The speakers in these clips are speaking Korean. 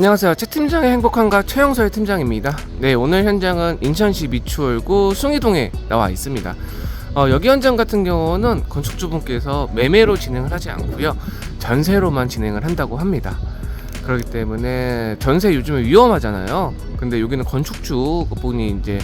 안녕하세요. 최 팀장의 행복한가 최영서의 팀장입니다. 네, 오늘 현장은 인천시 미추홀구 숭이동에 나와 있습니다. 어, 여기 현장 같은 경우는 건축주분께서 매매로 진행을 하지 않고요. 전세로만 진행을 한다고 합니다. 그렇기 때문에 전세 요즘에 위험하잖아요. 근데 여기는 건축주 분이 이제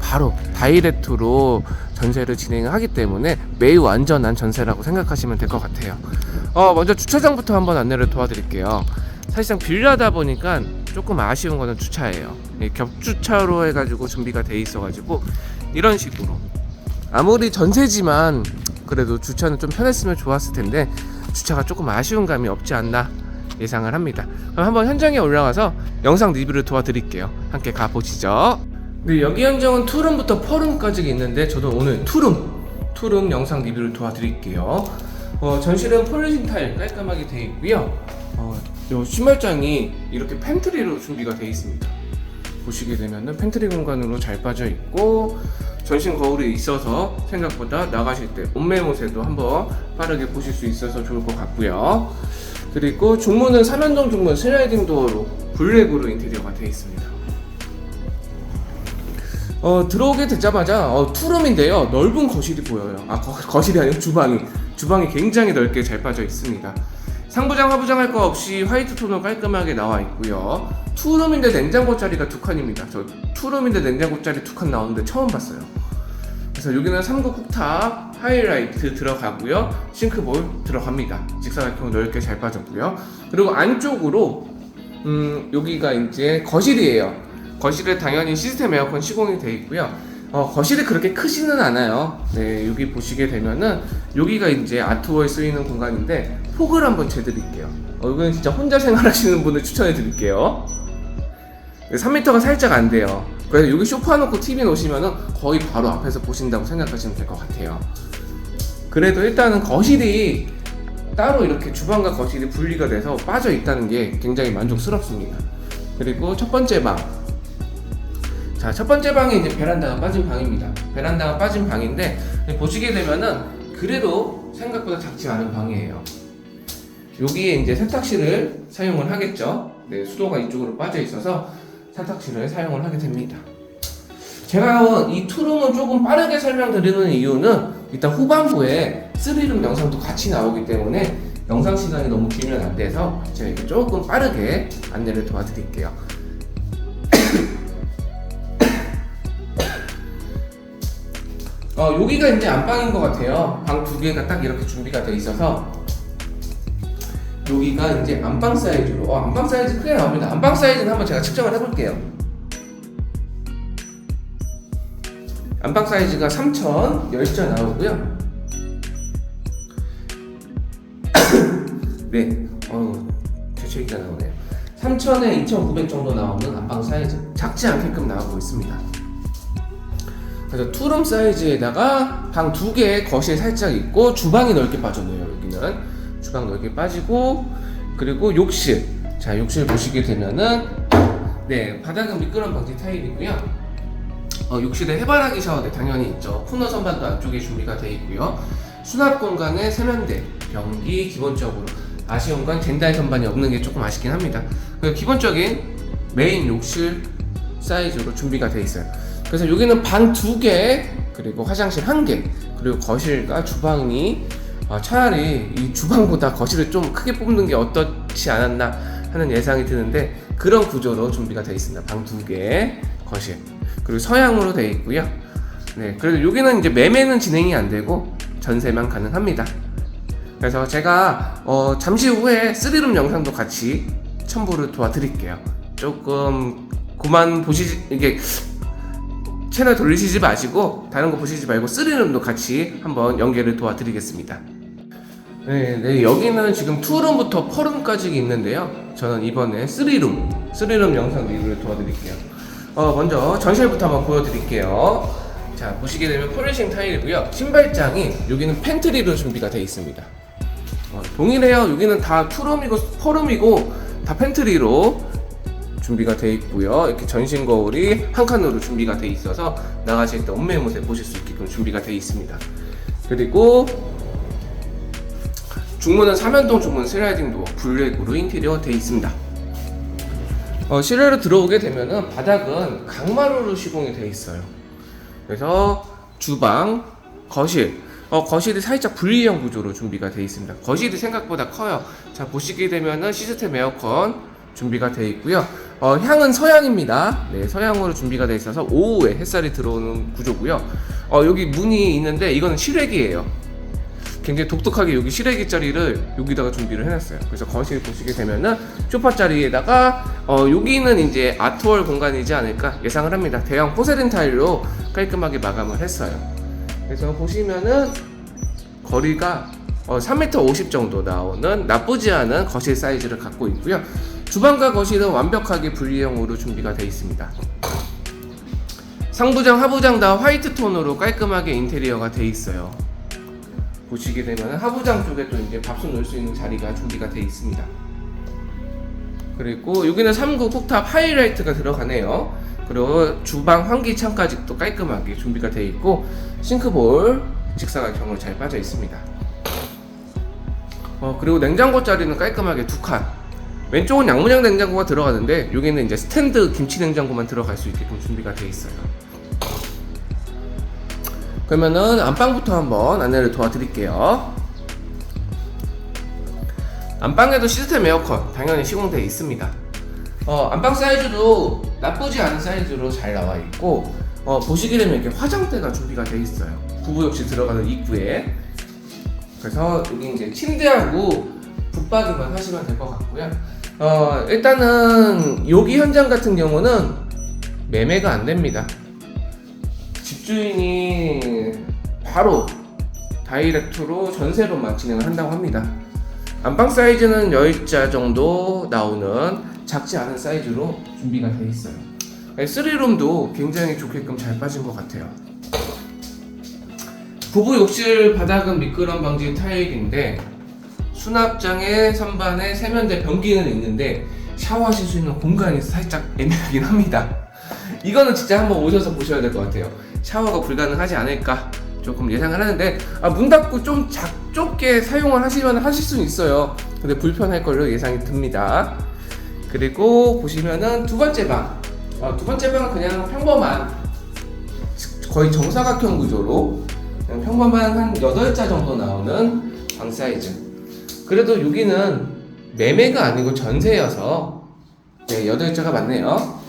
바로 다이렉트로 전세를 진행을 하기 때문에 매우 안전한 전세라고 생각하시면 될 것 같아요. 어, 먼저 주차장부터 한번 안내를 도와드릴게요. 사실상 빌라다 보니까 조금 아쉬운 거는 주차예요. 예, 겹주차로 해가지고 준비가 돼 있어가지고 이런 식으로 아무리 전세지만 그래도 주차는 좀 편했으면 좋았을 텐데 주차가 조금 아쉬운 감이 없지 않나 예상을 합니다. 그럼 한번 현장에 올라가서 영상 리뷰를 도와드릴게요. 함께 가보시죠. 네, 여기 현장은 투룸부터 퍼룸까지 있는데 저도 오늘 투룸 투룸 영상 리뷰를 도와드릴게요. 어, 전실은 폴리싱 타일 깔끔하게 되어 있고요. 어, 요 신발장이 이렇게 팬트리로 준비가 되어 있습니다. 보시게 되면은 팬트리 공간으로 잘 빠져 있고 전신 거울이 있어서 생각보다 나가실 때 옷매못에도 한번 빠르게 보실 수 있어서 좋을 것 같고요. 그리고 중문은 삼연동 중문 슬라이딩 도어로 블랙으로 인테리어가 되어 있습니다. 어, 들어오게 되자마자 어, 투룸인데요. 넓은 거실이 보여요. 아 거, 거실이 아니고 주방이 주방이 굉장히 넓게 잘 빠져 있습니다. 상부장 하부장 할 거 없이 화이트 톤으로 깔끔하게 나와 있고요. 투룸인데 냉장고 자리가 두 칸입니다. 저 투룸인데 냉장고 자리 두 칸 나오는데 처음 봤어요. 그래서 여기는 3구 쿡탑 하이라이트 들어가고요. 싱크볼 들어갑니다. 직사각형 넓게 잘 빠졌고요. 그리고 안쪽으로 음, 여기가 이제 거실이에요. 거실에 당연히 시스템 에어컨 시공이 되어 있고요. 어, 거실이 그렇게 크지는 않아요. 네, 여기 보시게 되면은 여기가 이제 아트워에 쓰이는 공간인데 폭을 한번 재드릴게요. 어, 여기는 진짜 혼자 생활하시는 분을 추천해 드릴게요. 3m가 살짝 안 돼요. 그래서 여기 소파 놓고 TV 놓으시면은 거의 바로 앞에서 보신다고 생각하시면 될 것 같아요. 그래도 일단은 거실이 따로 이렇게 주방과 거실이 분리가 돼서 빠져 있다는 게 굉장히 만족스럽습니다. 그리고 첫 번째 방. 자, 첫 번째 방이 이제 베란다가 빠진 방입니다. 베란다가 빠진 방인데 보시게 되면은 그래도 생각보다 작지 않은 방이에요. 여기에 이제 세탁실을 사용을 하겠죠. 네, 수도가 이쪽으로 빠져 있어서 세탁실을 사용을 하게 됩니다. 제가 이 투룸을 조금 빠르게 설명드리는 이유는 일단 후반부에 3룸 영상도 같이 나오기 때문에 영상 시간이 너무 길면 안 돼서 제가 이렇게 조금 빠르게 안내를 도와드릴게요. 어, 여기가 이제 안방인 것 같아요. 방 두 개가 딱 이렇게 준비가 돼 있어서 여기가 이제 안방 사이즈로 어, 안방 사이즈 크게 나옵니다. 안방 사이즈는 한번 제가 측정을 해볼게요. 안방 사이즈가 3,000 열자 나오고요. 네, 어 대체기가 나오네요. 3,000에 2,900 정도 나오는 안방 사이즈 작지 않게끔 나오고 있습니다. 그래서 투룸 사이즈에다가 방 두 개 거실 살짝 있고 주방이 넓게 빠졌네요 여기는. 주방 넓게 빠지고 그리고 욕실. 자 욕실 보시게 되면은 네 바닥은 미끄럼 방지 타일이고요. 어, 욕실에 해바라기 샤워대 당연히 있죠. 코너 선반도 안쪽에 준비가 되어 있고요. 수납 공간에 세면대 변기 기본적으로. 아쉬운 건 젠다이 선반이 없는 게 조금 아쉽긴 합니다. 그 기본적인 메인 욕실 사이즈로 준비가 되어 있어요 그래서 여기는 방 두 개, 그리고 화장실 한 개, 그리고 거실과 주방이 아, 차라리 이 주방보다 거실을 좀 크게 뽑는 게 어떻지 않았나 하는 예상이 드는데 그런 구조로 준비가 되어 있습니다. 방 두 개, 거실. 그리고 서양으로 되어 있고요. 네, 그래도 여기는 이제 매매는 진행이 안 되고 전세만 가능합니다. 그래서 제가 어, 잠시 후에 3룸 영상도 같이 첨부를 도와드릴게요. 조금 그만 보시지 이게 채널 돌리시지 마시고 다른 거 보시지 말고 쓰리룸도 같이 한번 연계를 도와드리겠습니다. 네, 네 여기는 지금 투룸부터 퍼룸까지 있는데요. 저는 이번에 쓰리룸, 쓰리룸 영상 리뷰를 도와드릴게요. 어, 먼저 전실부터 한번 보여드릴게요. 자, 보시게 되면 폴리싱 타일이고요. 신발장이 여기는 팬트리로 준비가 되어 있습니다. 어, 동일해요. 여기는 다 투룸이고 퍼룸이고 다 팬트리로 준비가 되어 있고요. 이렇게 전신 거울이 한 칸으로 준비가 되어 있어서 나가실 때 옷매무새 보실 수 있게끔 준비가 되어 있습니다. 그리고 중문은 삼연동 중문 슬라이딩 도어 블랙으로 인테리어 되어 있습니다. 어, 실내로 들어오게 되면은 바닥은 강마루로 시공이 돼 있어요. 그래서 주방, 거실, 어, 거실이 살짝 분리형 구조로 준비가 되어 있습니다. 거실이 생각보다 커요. 자, 보시게 되면은 시스템 에어컨 준비가 되어 있고요. 어, 향은 서양입니다. 네, 서양으로 준비가 되어 있어서 오후에 햇살이 들어오는 구조고요. 어, 여기 문이 있는데 이거는 실외기예요. 굉장히 독특하게 여기 실외기 자리를 여기다가 준비를 해놨어요. 그래서 거실 보시게 되면은 소파 자리에다가 어, 여기는 이제 아트월 공간이지 않을까 예상을 합니다. 대형 포세린 타일로 깔끔하게 마감을 했어요. 그래서 보시면은 거리가 어, 3m 50 정도 나오는 나쁘지 않은 거실 사이즈를 갖고 있고요. 주방과 거실은 완벽하게 분리형으로 준비가 되어 있습니다. 상부장, 하부장 다 화이트 톤으로 깔끔하게 인테리어가 되어 있어요. 보시게 되면 하부장 쪽에 또 이제 밥솥 넣을 수 있는 자리가 준비가 되어 있습니다. 그리고 여기는 3구 쿡탑 하이라이트가 들어가네요. 그리고 주방 환기창까지 또 깔끔하게 준비가 되어 있고 싱크볼 직사각형으로 잘 빠져 있습니다. 어, 그리고 냉장고 자리는 깔끔하게 두 칸. 왼쪽은 양문형 냉장고가 들어가는데 여기는 이제 스탠드 김치 냉장고만 들어갈 수 있게끔 준비가 되어 있어요. 그러면은 안방부터 한번 안내를 도와드릴게요. 안방에도 시스템 에어컨 당연히 시공되어 있습니다. 어, 안방 사이즈도 나쁘지 않은 사이즈로 잘 나와 있고 어, 보시게 되면 이렇게 화장대가 준비가 되어 있어요. 부부 역시 들어가는 입구에 그래서 여기 이제 침대하고 붙박이만 하시면 될 것 같고요. 어, 일단은 여기 현장 같은 경우는 매매가 안 됩니다. 집주인이 바로 다이렉트로 전세로만 진행을 한다고 합니다. 안방 사이즈는 10자 정도 나오는 작지 않은 사이즈로 준비가 되어 있어요. 3룸도 굉장히 좋게끔 잘 빠진 것 같아요. 부부 욕실 바닥은 미끄럼 방지 타일인데 수납장에 선반에 세면대 변기는 있는데 샤워하실 수 있는 공간이 살짝 애매하긴 합니다. 이거는 진짜 한번 오셔서 보셔야 될 것 같아요. 샤워가 불가능하지 않을까 조금 예상을 하는데 아, 문 닫고 좀 작, 좁게 사용을 하시면 하실 수는 있어요. 근데 불편할 걸로 예상이 듭니다. 그리고 보시면은 두 번째 방. 아, 두 번째 방은 그냥 평범한 거의 정사각형 구조로 평범한 한 8자 정도 나오는 방 사이즈. 그래도 여기는 매매가 아니고 전세여서 네, 8자가 맞네요.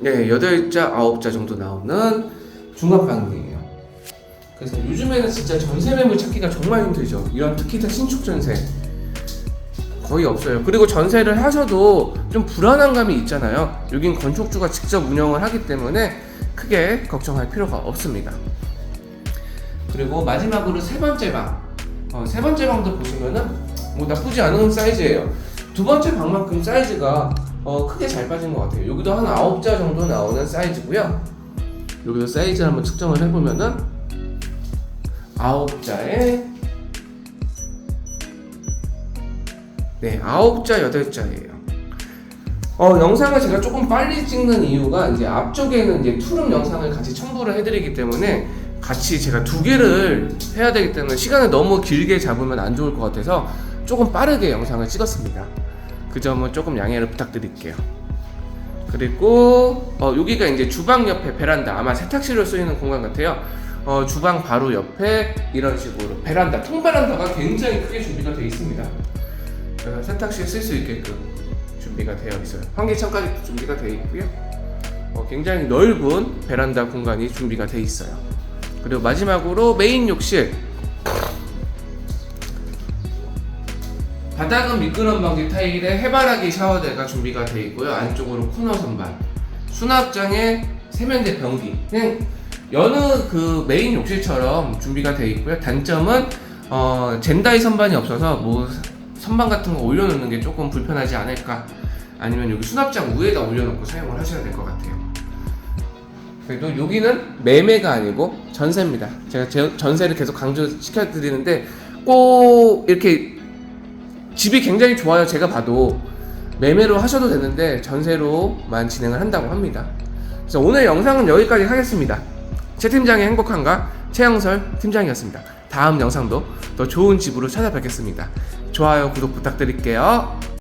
네, 8자, 9자 정도 나오는 중간방이에요. 그래서 요즘에는 진짜 전세 매물 찾기가 정말 힘들죠. 이런 특히 다 신축 전세. 거의 없어요. 그리고 전세를 하셔도 좀 불안한 감이 있잖아요. 여긴 건축주가 직접 운영을 하기 때문에 크게 걱정할 필요가 없습니다. 그리고 마지막으로 세 번째 방. 어, 세 번째 방도 보시면은 뭐 나쁘지 않은 사이즈예요. 두 번째 방만큼 사이즈가 어, 크게 잘 빠진 것 같아요. 여기도 한 9자 정도 나오는 사이즈고요. 여기도 사이즈를 한번 측정을 해보면은 9자에 네, 9자, 8자예요. 어, 영상을 제가 조금 빨리 찍는 이유가 이제 앞쪽에는 이제 투룸 영상을 같이 첨부를 해드리기 때문에 같이 제가 두 개를 해야 되기 때문에 시간을 너무 길게 잡으면 안 좋을 것 같아서 조금 빠르게 영상을 찍었습니다. 그 점은 조금 양해를 부탁드릴게요. 그리고 어, 여기가 이제 주방 옆에 베란다 아마 세탁실로 쓰이는 공간 같아요. 어, 주방 바로 옆에 이런 식으로 베란다 통베란다가 굉장히 크게 준비가 되어 있습니다. 그래서 세탁실 쓸 수 있게끔 준비가 되어 있어요. 환기창까지 준비가 되어 있고요. 어, 굉장히 넓은 베란다 공간이 준비가 되어 있어요. 그리고 마지막으로 메인 욕실. 바닥은 미끄럼 방지 타일에 해바라기 샤워대가 준비가 되어 있고요. 안쪽으로 코너 선반. 수납장에 세면대 변기. 그냥 여느 그 메인 욕실처럼 준비가 되어 있고요. 단점은 어, 젠다이 선반이 없어서 뭐 선반 같은 거 올려놓는 게 조금 불편하지 않을까. 아니면 여기 수납장 위에다 올려놓고 사용을 하셔야 될 것 같아요. 그래도 여기는 매매가 아니고 전세입니다. 제가 제- 전세를 계속 강조시켜 드리는데 꼭 이렇게 집이 굉장히 좋아요. 제가 봐도 매매로 하셔도 되는데 전세로만 진행을 한다고 합니다. 그래서 오늘 영상은 여기까지 하겠습니다. 최 팀장의 행복한가 최영설 팀장이었습니다. 다음 영상도 더 좋은 집으로 찾아뵙겠습니다. 좋아요, 구독 부탁드릴게요.